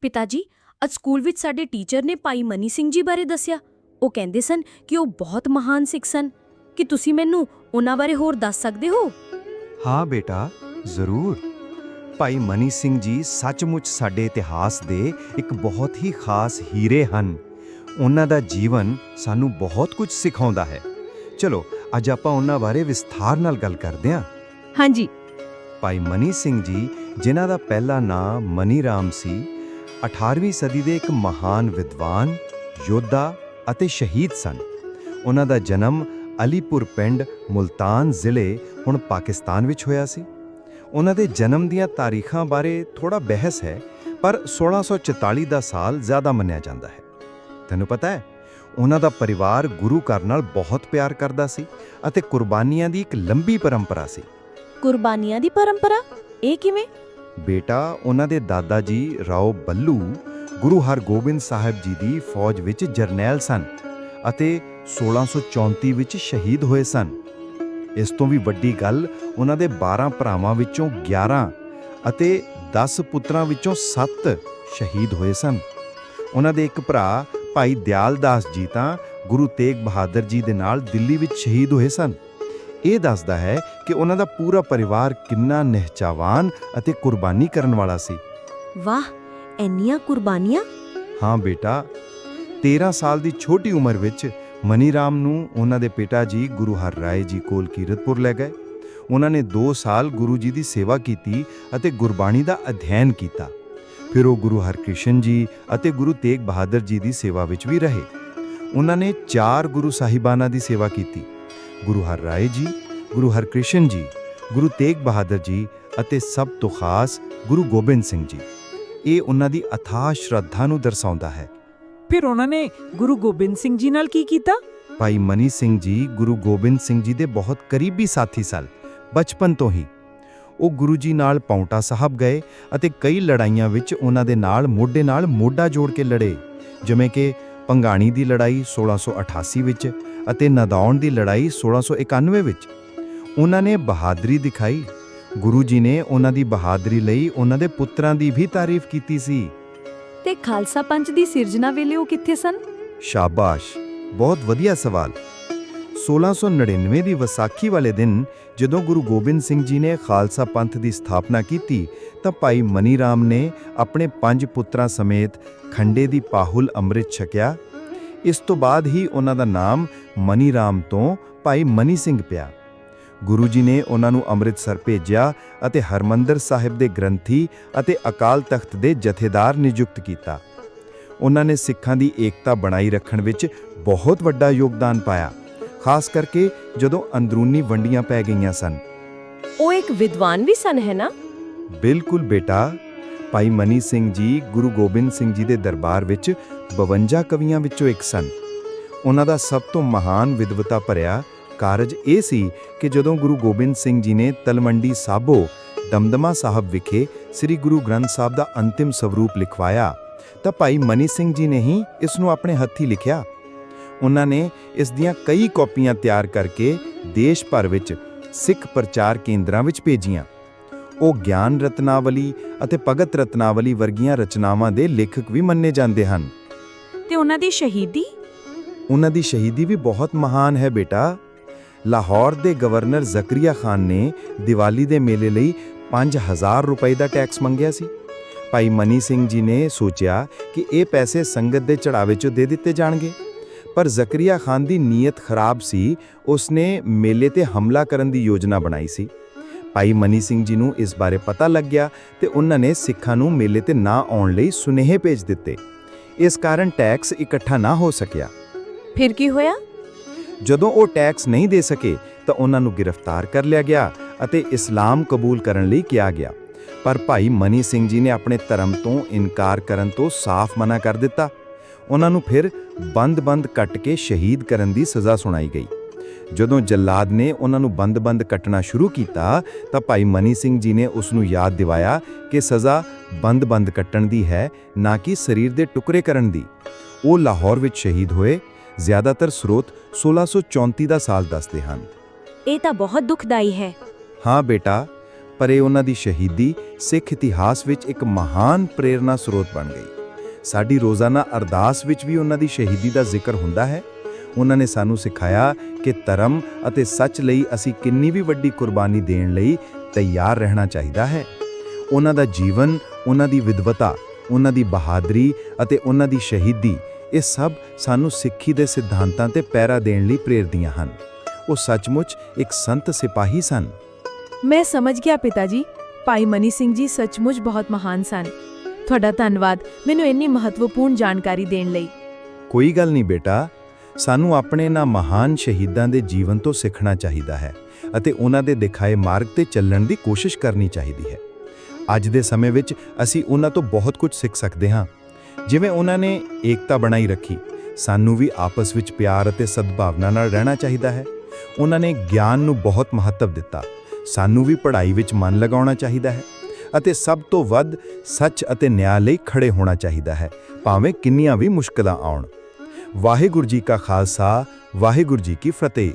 ਪਿਤਾ ਜੀ ਅੱਜ ਸਕੂਲ ਵਿੱਚ ਸਾਡੇ ਟੀਚਰ ਨੇ ਭਾਈ ਮਨੀ ਸਿੰਘ ਜੀ ਬਾਰੇ ਦੱਸਿਆ। ਉਹ ਕਹਿੰਦੇ ਸਨ ਕਿ ਉਹ ਬਹੁਤ ਮਹਾਨ ਸਿੱਖ ਸਨ। ਕਿ ਤੁਸੀਂ ਮੈਨੂੰ ਉਹਨਾਂ ਬਾਰੇ ਹੋਰ ਦੱਸ ਸਕਦੇ ਹੋ? ਹਾਂ ਬੇਟਾ ਜ਼ਰੂਰ। ਭਾਈ ਮਨੀ ਸਿੰਘ ਜੀ ਸੱਚਮੁੱਚ ਸਾਡੇ ਇਤਿਹਾਸ ਦੇ ਇੱਕ ਬਹੁਤ ਹੀ ਖਾਸ ਹੀਰੇ ਹਨ। ਉਹਨਾਂ ਦਾ ਜੀਵਨ ਸਾਨੂੰ ਬਹੁਤ ਕੁਝ ਸਿਖਾਉਂਦਾ ਹੈ। ਚਲੋ ਅੱਜ ਆਪਾਂ ਉਹਨਾਂ ਬਾਰੇ ਵਿਸਥਾਰ ਨਾਲ ਗੱਲ ਕਰਦੇ ਹਾਂ। ਹਾਂਜੀ। ਭਾਈ ਮਨੀ ਸਿੰਘ ਜੀ ਜਿਨ੍ਹਾਂ ਦਾ ਪਹਿਲਾ ਨਾਮ ਮਨੀ ਰਾਮ ਸੀ 18ਵੀਂ ਸਦੀ ਦੇ ਇੱਕ ਮਹਾਨ ਵਿਦਵਾਨ, ਯੋਧਾ ਅਤੇ ਸ਼ਹੀਦ ਸਨ। ਉਹਨਾਂ ਦਾ ਜਨਮ ਅਲੀਪੁਰ ਪਿੰਡ ਮੁਲਤਾਨ ਜ਼ਿਲ੍ਹੇ ਹੁਣ ਪਾਕਿਸਤਾਨ ਵਿੱਚ ਹੋਇਆ ਸੀ। ਉਹਨਾਂ ਦੇ ਜਨਮ ਦੀਆਂ ਤਾਰੀਖਾਂ ਬਾਰੇ ਥੋੜਾ ਬਹਿਸ ਹੈ, ਪਰ 1644 ਦਾ ਸਾਲ ਜ਼ਿਆਦਾ ਮੰਨਿਆ ਜਾਂਦਾ ਹੈ। ਤੈਨੂੰ ਪਤਾ ਹੈ, ਉਹਨਾਂ ਦਾ ਪਰਿਵਾਰ ਗੁਰੂ ਘਰ ਨਾਲ ਬਹੁਤ ਪਿਆਰ ਕਰਦਾ ਸੀ ਅਤੇ ਕੁਰਬਾਨੀਆਂ ਦੀ ਇੱਕ ਲੰਬੀ ਪਰੰਪਰਾ ਸੀ। ਕੁਰਬਾਨੀਆਂ ਦੀ ਪਰੰਪਰਾ? ਇਹ ਕਿਵੇਂ? ਬੇਟਾ, ਉਹਨਾਂ ਦੇ ਦਾਦਾ ਜੀ ਰਾਓ ਬੱਲੂ ਗੁਰੂ ਹਰਗੋਬਿੰਦ ਸਾਹਿਬ ਜੀ ਦੀ ਫੌਜ ਵਿੱਚ ਜਰਨੈਲ ਸਨ ਅਤੇ 1634 ਵਿੱਚ ਸ਼ਹੀਦ ਹੋਏ ਸਨ। ਇਸ ਤੋਂ ਵੀ ਵੱਡੀ ਗੱਲ ਉਹਨਾਂ ਦੇ 12 ਭਰਾਵਾਂ ਵਿੱਚੋਂ 11 ਅਤੇ 10 ਪੁੱਤਰਾਂ ਵਿੱਚੋਂ 7 ਸ਼ਹੀਦ ਹੋਏ ਸਨ। ਉਹਨਾਂ ਦੇ ਇੱਕ ਭਰਾ ਭਾਈ ਦਿਆਲ ਦਾਸ ਜੀ ਤਾਂ ਗੁਰੂ ਤੇਗ ਬਹਾਦਰ ਜੀ ਦੇ ਨਾਲ ਦਿੱਲੀ ਵਿੱਚ ਸ਼ਹੀਦ ਹੋਏ ਸਨ। ਇਹ ਦੱਸਦਾ ਹੈ ਕਿ ਉਹਨਾਂ ਦਾ ਪੂਰਾ ਪਰਿਵਾਰ ਕਿੰਨਾ ਨਿਹਚਾਵਾਨ ਅਤੇ ਕੁਰਬਾਨੀ ਕਰਨ ਵਾਲਾ ਸੀ। ਵਾਹ ਇੰਨੀਆਂ ਕੁਰਬਾਨੀਆਂ? ਹਾਂ ਬੇਟਾ 13 ਸਾਲ ਦੀ ਛੋਟੀ ਉਮਰ ਵਿੱਚ ਮਨੀ ਰਾਮ ਨੂੰ ਉਹਨਾਂ ਦੇ ਪਿਤਾ ਜੀ ਗੁਰੂ ਹਰ ਰਾਏ ਜੀ ਕੋਲ ਕੀਰਤਪੁਰ ਲੈ ਗਏ। ਉਹਨਾਂ ਨੇ 2 ਸਾਲ ਗੁਰੂ ਜੀ ਦੀ ਸੇਵਾ ਕੀਤੀ ਅਤੇ ਗੁਰਬਾਣੀ ਦਾ ਅਧਿਐਨ ਕੀਤਾ। ਫਿਰ ਉਹ ਗੁਰੂ ਹਰਕ੍ਰਿਸ਼ਨ ਜੀ ਅਤੇ ਗੁਰੂ ਤੇਗ ਬਹਾਦਰ ਜੀ ਦੀ ਸੇਵਾ ਵਿੱਚ ਵੀ ਰਹੇ। ਉਹਨਾਂ ਨੇ ਚਾਰ ਗੁਰੂ ਸਾਹਿਬਾਨਾਂ ਦੀ ਸੇਵਾ ਕੀਤੀ। ਗੁਰੂ ਹਰ ਰਾਏ ਜੀ ਗੁਰੂ ਹਰਕ੍ਰਿਸ਼ਨ ਜੀ ਗੁਰੂ ਤੇਗ ਬਹਾਦਰ ਜੀ ਅਤੇ ਸਭ ਤੋਂ ਖਾਸ ਗੁਰੂ ਗੋਬਿੰਦ ਸਿੰਘ ਜੀ। ਇਹ ਉਹਨਾਂ ਦੀ ਅਥਾਹ ਸ਼ਰਧਾ ਨੂੰ ਦਰਸਾਉਂਦਾ ਹੈ। ਫਿਰ ਉਹਨਾਂ ਨੇ ਗੁਰੂ ਗੋਬਿੰਦ ਸਿੰਘ ਜੀ ਨਾਲ ਕੀ ਕੀਤਾ? ਭਾਈ ਮਨੀ ਸਿੰਘ ਜੀ ਗੁਰੂ ਗੋਬਿੰਦ ਸਿੰਘ ਜੀ ਦੇ ਬਹੁਤ ਕਰੀਬੀ ਸਾਥੀ ਸਨ ਬਚਪਨ ਤੋਂ ਹੀ। ਉਹ ਗੁਰੂ ਜੀ ਨਾਲ ਪੌਂਟਾ ਸਾਹਿਬ ਗਏ ਅਤੇ ਕਈ ਲੜਾਈਆਂ ਵਿੱਚ ਉਹਨਾਂ ਦੇ ਨਾਲ ਮੋਢੇ ਨਾਲ ਮੋਢਾ ਜੋੜ ਕੇ ਲੜੇ ਜਿਵੇਂ ਕਿ ਪੰਗਾਣੀ ਦੀ ਲੜਾਈ 1688 ਵਿੱਚ ਅਤੇ ਨਦੌਣ ਦੀ ਲੜਾਈ 1691 ਵਿੱਚ। ਉਹਨਾਂ ਨੇ ਬਹਾਦਰੀ ਦਿਖਾਈ। ਗੁਰੂ ਜੀ ਨੇ ਉਹਨਾਂ ਦੀ ਬਹਾਦਰੀ ਲਈ ਉਹਨਾਂ ਦੇ ਪੁੱਤਰਾਂ ਦੀ ਵੀ ਤਾਰੀਫ ਕੀਤੀ ਸੀ। ਤੇ ਖਾਲਸਾ ਪੰਥ ਦੀ ਸਿਰਜਣਾ ਵੇਲੇ ਉਹ ਕਿੱਥੇ ਸਨ? ਸ਼ਾਬਾਸ਼! ਬਹੁਤ ਵਧੀਆ ਸਵਾਲ। 1699 ਦੀ ਵਿਸਾਖੀ ਵਾਲੇ ਦਿਨ ਜਦੋਂ ਗੁਰੂ ਗੋਬਿੰਦ ਸਿੰਘ ਜੀ ਨੇ ਖਾਲਸਾ ਪੰਥ ਦੀ ਸਥਾਪਨਾ ਕੀਤੀ, ਤਾਂ ਭਾਈ ਮਨੀ ਰਾਮ ਨੇ ਆਪਣੇ ਪੰਜ ਪੁੱਤਰਾਂ ਸਮੇਤ ਖੰਡੇ ਦੀ ਪਾਹੁਲ ਅੰਮ੍ਰਿਤ ਛਕਿਆ। ਇਸ ਤੋਂ ਬਾਅਦ ਹੀ ਉਹਨਾਂ ਦਾ ਨਾਮ ਮਨੀ ਰਾਮ ਤੋਂ ਭਾਈ ਮਨੀ ਸਿੰਘ ਪਿਆ। ਗੁਰੂ ਜੀ ਨੇ ਉਹਨਾਂ ਨੂੰ ਅੰਮ੍ਰਿਤਸਰ ਭੇਜਿਆ ਅਤੇ ਹਰਮੰਦਰ ਸਾਹਿਬ ਦੇ ਗ੍ਰੰਥੀ ਅਤੇ ਅਕਾਲ ਤਖਤ ਦੇ ਜਥੇਦਾਰ ਨਿਯੁਕਤ ਕੀਤਾ। ਉਹਨਾਂ ਨੇ ਸਿੱਖਾਂ ਦੀ ਏਕਤਾ ਬਣਾਈ ਰੱਖਣ ਵਿੱਚ ਬਹੁਤ ਵੱਡਾ ਯੋਗਦਾਨ ਪਾਇਆ। ਖਾਸ ਕਰਕੇ ਜਦੋਂ ਅੰਦਰੂਨੀ ਵੰਡੀਆਂ ਪੈ ਗਈਆਂ ਸਨ। ਉਹ ਇੱਕ ਵਿਦਵਾਨ ਵੀ ਸਨ ਹੈ ਨਾ? ਬਿਲਕੁਲ ਬੇਟਾ। ਭਾਈ ਮਨੀ ਸਿੰਘ ਜੀ ਗੁਰੂ ਗੋਬਿੰਦ ਸਿੰਘ ਜੀ ਦੇ ਦਰਬਾਰ ਵਿੱਚ 52 ਕਵੀਆਂ ਵਿੱਚੋਂ ਇੱਕ ਸਨ। ਉਹਨਾਂ ਦਾ ਸਭ ਤੋਂ ਮਹਾਨ ਵਿਦਵਤਾ ਭਰਿਆ ਕਾਰਜ ਇਹ ਸੀ ਕਿ ਜਦੋਂ ਗੁਰੂ ਗੋਬਿੰਦ ਸਿੰਘ ਜੀ ਨੇ ਤਲਵੰਡੀ ਸਾਬੋ ਦਮਦਮਾ ਸਾਹਿਬ ਵਿਖੇ ਸ੍ਰੀ ਗੁਰੂ ਗ੍ਰੰਥ ਸਾਹਿਬ ਦਾ ਅੰਤਿਮ ਸਵਰੂਪ ਲਿਖਵਾਇਆ ਤਾਂ ਭਾਈ ਮਨੀ ਸਿੰਘ ਜੀ ਨੇ ਹੀ ਇਸ ਨੂੰ ਆਪਣੇ ਹੱਥੀਂ ਲਿਖਿਆ। ਉਹਨਾਂ ਨੇ ਇਸ ਦੀਆਂ ਕਈ ਕਾਪੀਆਂ ਤਿਆਰ ਕਰਕੇ ਦੇਸ਼ ਭਰ ਵਿੱਚ ਸਿੱਖ ਪ੍ਰਚਾਰ ਕੇਂਦਰਾਂ ਵਿੱਚ ਭੇਜੀਆਂ। ਉਹ ਗਿਆਨ ਰਤਨਾਵਲੀ ਅਤੇ ਭਗਤ ਰਤਨਾਵਲੀ ਵਰਗੀਆਂ ਰਚਨਾਵਾਂ ਦੇ ਲੇਖਕ ਵੀ ਮੰਨੇ ਜਾਂਦੇ ਹਨ। ਤੇ ਉਹਨਾਂ ਦੀ ਸ਼ਹੀਦੀ? ਉਹਨਾਂ ਦੀ ਸ਼ਹੀਦੀ ਵੀ ਬਹੁਤ ਮਹਾਨ ਹੈ ਬੇਟਾ। ਲਾਹੌਰ ਦੇ ਗਵਰਨਰ ਜ਼ਕਰੀਆ ਖਾਨ ਨੇ ਦੀਵਾਲੀ ਦੇ ਮੇਲੇ ਲਈ 5000 ਰੁਪਏ ਦਾ ਟੈਕਸ ਮੰਗਿਆ ਸੀ। ਭਾਈ ਮਨੀ ਸਿੰਘ ਜੀ ਨੇ ਸੋਚਿਆ ਕਿ ਇਹ ਪੈਸੇ ਸੰਗਤ ਦੇ ਚੜਾਵੇ 'ਚੋਂ ਦੇ ਦਿੱਤੇ ਜਾਣਗੇ। ਪਰ ਜ਼ਕਰੀਆ ਖਾਨ ਦੀ ਨੀਅਤ ਖਰਾਬ ਸੀ। ਉਸਨੇ ਮੇਲੇ ਤੇ ਹਮਲਾ ਕਰਨ ਦੀ ਯੋਜਨਾ ਬਣਾਈ ਸੀ। ਭਾਈ ਮਨੀ ਸਿੰਘ ਜੀ ਨੂੰ ਇਸ ਬਾਰੇ ਪਤਾ ਲੱਗ ਗਿਆ ਤੇ ਉਹਨਾਂ ਨੇ ਸਿੱਖਾਂ ਨੂੰ ਮੇਲੇ ਤੇ ਨਾ ਆਉਣ ਲਈ ਸੁਨੇਹੇ ਭੇਜ ਦਿੱਤੇ। ਇਸ ਕਾਰਨ ਟੈਕਸ ਇਕੱਠਾ ਨਾ ਹੋ ਸਕਿਆ। ਫਿਰ ਕੀ ਹੋਇਆ? ਜਦੋਂ ਉਹ ਟੈਕਸ ਨਹੀਂ ਦੇ ਸਕੇ ਤਾਂ ਉਹਨਾਂ ਨੂੰ ਗ੍ਰਿਫਤਾਰ ਕਰ ਲਿਆ ਗਿਆ ਅਤੇ ਇਸਲਾਮ ਕਬੂਲ ਕਰਨ ਲਈ ਕਿਹਾ ਗਿਆ। ਪਰ ਭਾਈ ਮਨੀ ਸਿੰਘ ਜੀ ਨੇ ਆਪਣੇ ਧਰਮ ਤੋਂ ਇਨਕਾਰ ਕਰਨ ਤੋਂ ਸਾਫ਼ ਮਨਾ ਕਰ ਦਿੱਤਾ। ਉਹਨਾਂ ਨੂੰ ਫਿਰ ਬੰਦ-ਬੰਦ ਕੱਟ ਕੇ ਸ਼ਹੀਦ ਕਰਨ ਦੀ ਸਜ਼ਾ ਸੁਣਾਈ ਗਈ। ਜਦੋਂ ਜੱਲਾਦ ਨੇ ਉਹਨਾਂ ਨੂੰ ਬੰਦ-ਬੰਦ ਕੱਟਣਾ ਸ਼ੁਰੂ ਕੀਤਾ ਤਾਂ ਭਾਈ ਮਨੀ ਸਿੰਘ ਜੀ ਨੇ ਉਸ ਨੂੰ ਯਾਦ ਦਿਵਾਇਆ ਕਿ ਸਜ਼ਾ ਬੰਦ-ਬੰਦ ਕੱਟਣ ਦੀ ਹੈ ਨਾ ਕਿ ਸਰੀਰ ਦੇ ਟੁਕੜੇ ਕਰਨ ਦੀ। ਉਹ ਲਾਹੌਰ ਵਿੱਚ ਸ਼ਹੀਦ ਹੋਏ। ਜ਼ਿਆਦਾਤਰ ਸਰੋਤ 1634 ਦਾ ਸਾਲ ਦੱਸਦੇ ਹਨ। ਇਹ ਤਾਂ ਬਹੁਤ ਦੁਖਦਾਈ ਹੈ। ਹਾਂ ਬੇਟਾ ਪਰ ਇਹ ਉਹਨਾਂ ਦੀ ਸ਼ਹੀਦੀ ਸਿੱਖ ਇਤਿਹਾਸ ਵਿੱਚ ਇੱਕ ਮਹਾਨ ਪ੍ਰੇਰਣਾ ਸਰੋਤ ਬਣ ਗਈ। ਸਾਡੀ ਰੋਜ਼ਾਨਾ ਅਰਦਾਸ ਵਿੱਚ ਵੀ ਉਹਨਾਂ ਦੀ ਸ਼ਹੀਦੀ ਦਾ ਜ਼ਿਕਰ ਹੁੰਦਾ ਹੈ। ਉਹਨਾਂ ਨੇ ਸਾਨੂੰ ਸਿਖਾਇਆ ਕਿ ਧਰਮ ਅਤੇ ਸੱਚ ਲਈ ਅਸੀਂ ਕਿੰਨੀ ਵੀ ਵੱਡੀ ਕੁਰਬਾਨੀ ਦੇਣ ਲਈ ਤਿਆਰ ਰਹਿਣਾ ਚਾਹੀਦਾ ਹੈ। ਉਹਨਾਂ ਦਾ ਜੀਵਨ, ਉਹਨਾਂ ਦੀ ਵਿਦਵਤਾ ਉਹਨਾਂ ਦੀ ਬਹਾਦਰੀ ਅਤੇ ਉਹਨਾਂ ਦੀ ਸ਼ਹੀਦੀ, ਇਹ ਸਭ ਸਾਨੂੰ ਸਿੱਖੀ ਦੇ ਸਿਧਾਂਤਾਂ ਤੇ ਪੈਰਾ ਦੇਣ ਲਈ ਪ੍ਰੇਰਦੀਆਂ ਹਨ। ਉਹ ਸੱਚਮੁੱਚ ਇੱਕ ਸੰਤ ਸਿਪਾਹੀ ਸਨ। ਮੈਂ ਸਮਝ ਗਿਆ ਪਿਤਾ ਜੀ। ਭਾਈ ਮਨੀ ਸਿੰਘ ਜੀ ਸੱਚਮੁੱਚ ਬਹੁਤ ਮਹਾਨ ਸਨ। ਤੁਹਾਡਾ ਧੰਨਵਾਦ ਮੈਨੂੰ ਇੰਨੀ ਮਹੱਤਵਪੂਰਨ ਜਾਣਕਾਰੀ ਦੇਣ ਲਈ। ਕੋਈ ਗੱਲ ਨਹੀਂ ਬੇਟਾ, ਸਾਨੂੰ ਆਪਣੇ ਇਹਨਾਂ ਮਹਾਨ ਸ਼ਹੀਦਾਂ ਦੇ ਜੀਵਨ ਤੋਂ ਸਿੱਖਣਾ ਚਾਹੀਦਾ ਹੈ ਅਤੇ ਉਹਨਾਂ ਦੇ ਦਿਖਾਏ ਮਾਰਗ ਤੇ ਚੱਲਣ ਦੀ ਕੋਸ਼ਿਸ਼ ਕਰਨੀ ਚਾਹੀਦੀ ਹੈ। ਅੱਜ ਦੇ ਸਮੇਂ ਵਿੱਚ ਅਸੀਂ ਉਹਨਾਂ ਤੋਂ ਬਹੁਤ ਕੁਝ ਸਿੱਖ ਸਕਦੇ ਹਾਂ। ਜਿਵੇਂ ਉਹਨਾਂ ਨੇ ਏਕਤਾ ਬਣਾਈ ਰੱਖੀ, ਸਾਨੂੰ ਵੀ ਆਪਸ ਵਿੱਚ ਪਿਆਰ ਅਤੇ ਸਦਭਾਵਨਾ ਨਾਲ ਰਹਿਣਾ ਚਾਹੀਦਾ ਹੈ। ਉਹਨਾਂ ਨੇ ਗਿਆਨ ਨੂੰ ਬਹੁਤ ਮਹੱਤਵ ਦਿੱਤਾ, ਸਾਨੂੰ ਵੀ ਪੜ੍ਹਾਈ ਵਿੱਚ ਮਨ ਲਗਾਉਣਾ ਚਾਹੀਦਾ ਹੈ। ਅਤੇ ਸਭ ਤੋਂ ਵੱਧ ਸੱਚ ਅਤੇ ਨਿਆਂ ਲਈ ਖੜੇ ਹੋਣਾ ਚਾਹੀਦਾ ਹੈ, ਭਾਵੇਂ ਕਿੰਨੀਆਂ ਵੀ ਮੁਸ਼ਕਲਾਂ ਆਉਣ। ਵਾਹਿਗੁਰੂ ਜੀ ਕਾ ਖਾਲਸਾ, ਵਾਹਿਗੁਰੂ ਜੀ ਕੀ ਫਤਿਹ।